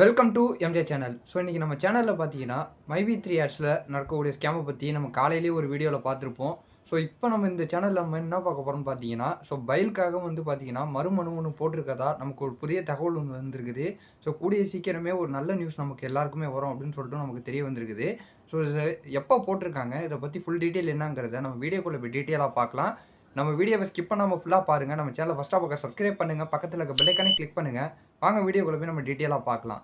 Welcome to MJ channel so இன்றைக்கி நம்ம சேனலில் பார்த்தீங்கன்னா மைவி த்ரீ ஆட்ஸில் நடக்கக்கூடிய ஸ்கேமை பற்றி நம்ம காலையிலேயே ஒரு வீடியோவில் பார்த்துருப்போம். ஸோ இப்போ நம்ம இந்த சேனலில் நம்ம என்ன பார்க்க போகிறோம்னு பார்த்தீங்கன்னா ஸோ பயிலுக்காக வந்து பார்த்தீங்கன்னா மறுமனு ஒன்று போட்டிருக்கதா நமக்கு ஒரு புதிய தகவல் ஒன்று வந்திருக்குது. ஸோ கூடிய சீக்கிரமே ஒரு நல்ல நியூஸ் நமக்கு எல்லாருக்குமே வரும் அப்படின்னு சொல்லிட்டு நமக்கு தெரிய வந்திருக்குது. ஸோ இதை எப்போ போட்டிருக்காங்க? இதை பற்றி ஃபுல் டீட்டெயில் என்னங்கிறத நம்ம வீடியோக்குள்ளே போய் டீட்டெயிலாக பார்க்கலாம். நம்ம வீடியோவை ஸ்கிப் பண்ணாமல் ஃபுல்லாக பாருங்கள் நம்ம சேனலை ஃபஸ்ட்டாக பக்கம் சப்ஸ்கிரைப் பண்ணுங்கள் பக்கத்தில் இருக்க பெல்லைக்கானே கிளிக் பண்ணுங்கள் வாங்க வீடியோக்குள்ளே போய் நம்ம டீட்டெயிலாக பார்க்கலாம்.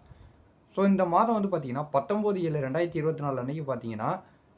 ஸோ இந்த மாதம் வந்து பார்த்தீங்கன்னா பத்தொம்போது ஏழு ரெண்டாயிரத்தி இருபத்தி நாலு அன்றைக்கி பார்த்தீங்கன்னா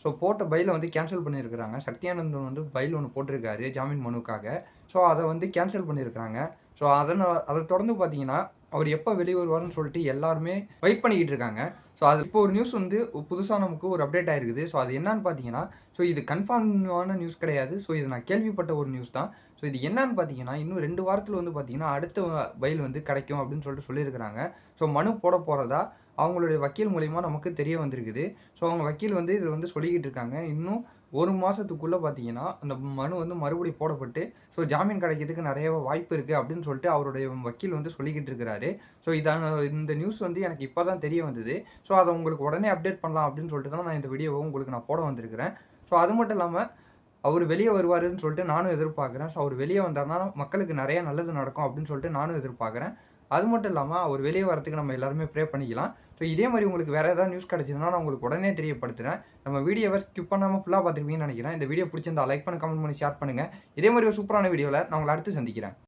ஸோ போட்ட பைலை வந்து கேன்சல் பண்ணியிருக்கிறாங்க. சக்தியானந்தன் வந்து பைல் ஒன்று போட்டிருக்காரு ஜாமீன் மனுக்காக ஸோ அதை வந்து கேன்சல் பண்ணியிருக்கிறாங்க. ஸோ அதனை அதை தொடர்ந்து பார்த்தீங்கன்னா அவர் எப்போ வெளியே வருவார்னு சொல்லிட்டு எல்லாருமே வெயிட் பண்ணிக்கிட்டு இருக்காங்க. ஸோ அது இப்போ ஒரு நியூஸ் வந்து புதுசாக நமக்கு ஒரு அப்டேட் ஆயிருக்குது. ஸோ அது என்னன்னு பார்த்தீங்கன்னா ஸோ இது கன்ஃபார்மான நியூஸ் கிடையாது. ஸோ இது நான் கேள்விப்பட்ட ஒரு நியூஸ் தான். ஸோ இது என்னன்னு பார்த்தீங்கன்னா இன்னும் ரெண்டு வாரத்தில் வந்து பார்த்தீங்கன்னா அடுத்த பயில் வந்து கிடைக்கும் அப்படின்னு சொல்லிட்டு சொல்லியிருக்கிறாங்க. ஸோ மனு போட போகிறதா அவங்களுடைய வக்கீல் மூலிமா நமக்கு தெரிய வந்திருக்குது. ஸோ அவங்க வக்கீல் வந்து இதில் வந்து சொல்லிக்கிட்டு இருக்காங்க. இன்னும் ஒரு மாதத்துக்குள்ளே பார்த்தீங்கன்னா அந்த மனு வந்து மறுபடியும் போடப்பட்டு ஸோ ஜாமீன் கிடைக்கிறதுக்கு நிறைய வாய்ப்பு இருக்குது அப்படின்னு சொல்லிட்டு அவருடைய வக்கீல் வந்து சொல்லிக்கிட்டு இருக்கிறாரு. ஸோ இதான இந்த நியூஸ் வந்து எனக்கு இப்போ தான் தெரிய வந்தது. ஸோ அதை உங்களுக்கு உடனே அப்டேட் பண்ணலாம் அப்படின்னு சொல்லிட்டு தான் நான் இந்த வீடியோவை உங்களுக்கு நான் போட வந்திருக்கிறேன். ஸோ அது மட்டும் இல்லாமல் அவர் வெளியே வருவாருன்னு சொல்லிட்டு நானும் எதிர்பார்க்குறேன். ஸோ அவர் வெளியே வந்தார்னா மக்களுக்கு நிறைய நல்லது நடக்கும் அப்படின்னு சொல்லிட்டு நானும் எதிர்பார்க்குறேன். அது மட்டும் இல்லாமல் அவர் வெளியே வரத்துக்கு நம்ம எல்லாருமே ப்ரே பண்ணிக்கலாம். ஸோ இதே மாதிரி உங்களுக்கு வேறு ஏதாவது நியூஸ் கிடச்சிதுன்னா நான் உங்களுக்கு உடனே தெரியப்படுத்துகிறேன் நம்ம வீடியோவை ஸ்கிப் பண்ணாமல் ஃபுல்லாக பார்த்துருப்பீங்கன்னு நினைக்கிறேன். இந்த வீடியோ பிடிச்சிருந்தா லைக் பண்ணி கமெண்ட் பண்ணி ஷேர் பண்ணுங்கள் இதே மாதிரி ஒரு சூப்பரான வீடியோவில் நான் உங்களை அடுத்து சந்திக்கிறேன்.